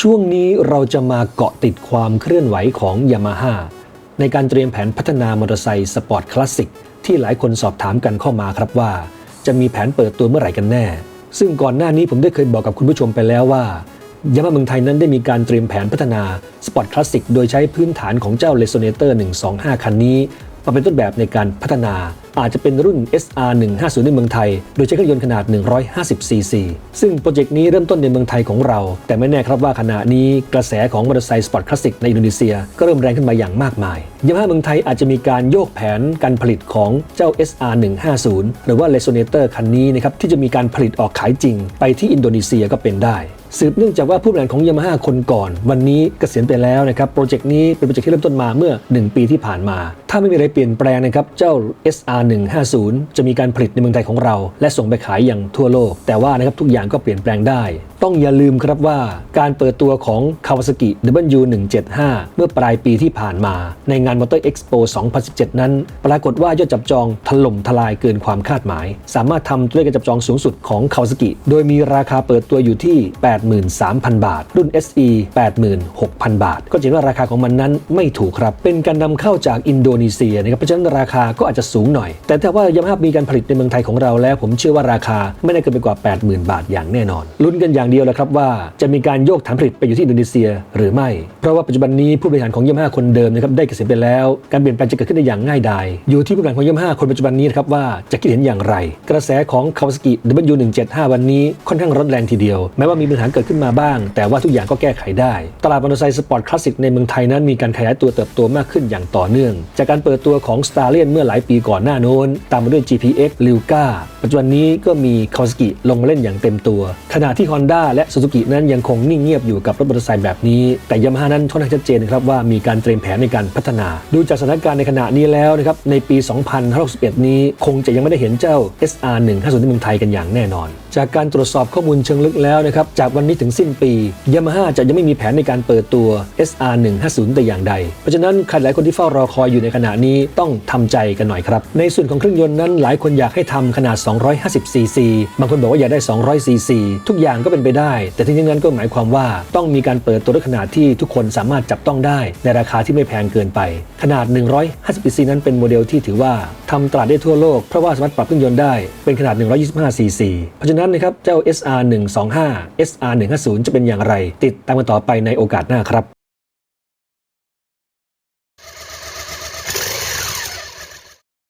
ช่วงนี้เราจะมาเกาะติดความเคลื่อนไหวของยามาฮ่าในการเตรียมแผนพัฒนามอเตอร์ไซค์สปอร์ตคลาสสิกที่หลายคนสอบถามกันเข้ามาครับว่า จะมีแผนเปิดตัวเมื่อไหร่กันแน่ ซึ่งก่อนหน้านี้ผมได้เคยบอกกับคุณผู้ชมไปแล้วว่ายามาเมืองไทยนั้นได้มีการเตรียมแผนพัฒนาสปอร์ตคลาสสิกโดยใช้พื้นฐานของเจ้า r e s o n a t o r 125 คันนี้ มาเป็นต้นแบบในการพัฒนา อาจจะเป็นรุ่น SR 150ในเมืองไทย โดยใช้เครื่องยนต์ขนาด 150 ซีซี ซึ่งโปรเจกต์นี้เริ่มต้นในเมืองไทยของเรา แต่ไม่แน่ครับว่าขณะนี้กระแสของมอเตอร์ไซค์สปอร์ตคลาสสิกในอินโดนีเซีย ก็เริ่มแรงขึ้นมาอย่างมากมายยามาฮ่าเมืองไทยอาจจะมีการโยกแผนการผลิตของเจ้า SR 150หรือว่า r e s o n a t o r คันนี้นะครับที่จะมีการผลิตออกขายจริง ไปที่อินโดนีเซียก็เป็นได้ สืบเนื่องจากว่าผู้บริหารของยามาฮ่าคนก่อน วันนี้เกษียณไปแล้วนะครับโปรเจกต์นี้เป็นโปรเจกต์ที่เริ่มต้นมาเมื่อ 1 ปีที่ผ่านมา ถ้าไม่มีอะไรเปลี่ยนแปลงนะครับเจ้า SR 150 จะมีการผลิตในเมืองไทยของเรา และส่งไปขายอย่างทั่วโลก แต่ว่านะครับทุกอย่างก็เปลี่ยนแปลงได้ ต้องอย่าลืมครับว่าการเปิดตัวของ Kawasaki W175 เมื่อปลายปีที่ผ่านมา ในงาน Motor Expo 2017 นั้น ปรากฏว่ายอดจับจองถล่มทลายเกินความคาดหมาย สามารถทำตัวเลขการจับจองสูงสุดของ Kawasaki โดยมีราคาเปิดตัวอยู่ที่ 83,000 บาท รุ่น SE 86,000 บาท ก็จะเห็นว่าราคาของมันนั้นไม่ถูกครับ เป็นการนำเข้าจากอินโดนีเซียนะครับ เพราะฉะนั้นราคาก็อาจจะสูงหน่อย แต่ถ้าว่ายามาฮ่ามีการผลิตในเมืองไทยของเราแล้ว ผมเชื่อว่าราคาไม่ได้เกินไปกว่า 80,000 บาทอย่างแน่นอน ลุ้นกันอย่างเดียวแหละครับว่าจะมีการโยกฐานผลิตไปอยู่ที่อินโดนีเซียหรือไม่ เพราะว่าปัจจุบันนี้ผู้บริหารของยามาฮ่าคนเดิมนะครับได้เกษียณไปแล้ว การเปลี่ยนแปลงจะเกิดขึ้นได้อย่างง่ายดายอยู่ที่ผู้บริหารของยามาฮ่าคนปัจจุบันนี้นะครับว่าจะคิดเห็นอย่างไร กระแสของ Kawasaki W175 วันนี้ค่อนข้างร้อนแรงทีเดียวแม้ว่ามีปัญหาเกิดขึ้นมาบ้าง แต่ว่าทุกอย่างก็แก้ไขได้ ตลาดมอเตอร์ไซค์สปอร์ตคลาสสิกในเมืองไทยนั้นมีการขยายตัวเติบโตมากขึ้นอย่างต่อเนื่อง จากการเปิดตัวของ s t a r l i o n เมื่อหลายปีก่อนหน้าโน้น ตามมาด้วย GPX l i l k a ปัจจุบันนี้ก็มี Kawasaki ลงมาเล่นอย่างเต็มตัว ขณะที่ Honda และ Suzuki นั้นยังคงนิ่งเงียบอยู่กับรถมอเตอร์ไซค์แบบนี้ แต่ยามาฮ่านั้นค่อนข้างชัดเจนนะครับว่ามีการเตรียมแผนในการพัฒนา ดูจากสถานการณ์ในขณะนี้แล้วนะครับในปี 2061 นี้คงจะยังไม่ได้เห็นเจ้า SR 150ในเมืองไทยกันอย่างแน่นอน จากการตรวจสอบข้อมูลเชิงลึกแล้วนะครับจากวันนี้ถึงสิ้นปียามาฮ่าจะยังไม่มีแผนในการเปิดตัว SR 150แต่อย่างใด เพราะฉะนั้นใครหลายคนที่เฝ้ารอคอยอยู่ในขณะนี้ต้องทำใจกันหน่อยครับในส่วนของเครื่องยนต์นั้นหลายคนอยากให้ทำขนาด 250ซีซีบางคนบอกว่าอยากได้ 200ซีซีทุกอย่างก็เป็นไปได้ แต่ทั้งนี้นั้นก็หมายความว่าต้องมีการเปิดตัวรถขนาดที่ทุกคนสามารถจับต้องได้ ในราคาที่ไม่แพงเกินไป ขนาด 150ซีซีนั้นเป็นโมเดลที่ถือว่าทำตลาดได้ทั่วโลก เพราะว่าสามารถปรับเครื่องยนต์ได้เป็นขนาด 125ซีซีเพราะฉะนั้นนะครับเจ้า SR 125 SR 150จะเป็นอย่างไร ติดตามกันต่อไปในโอกาสหน้าครับ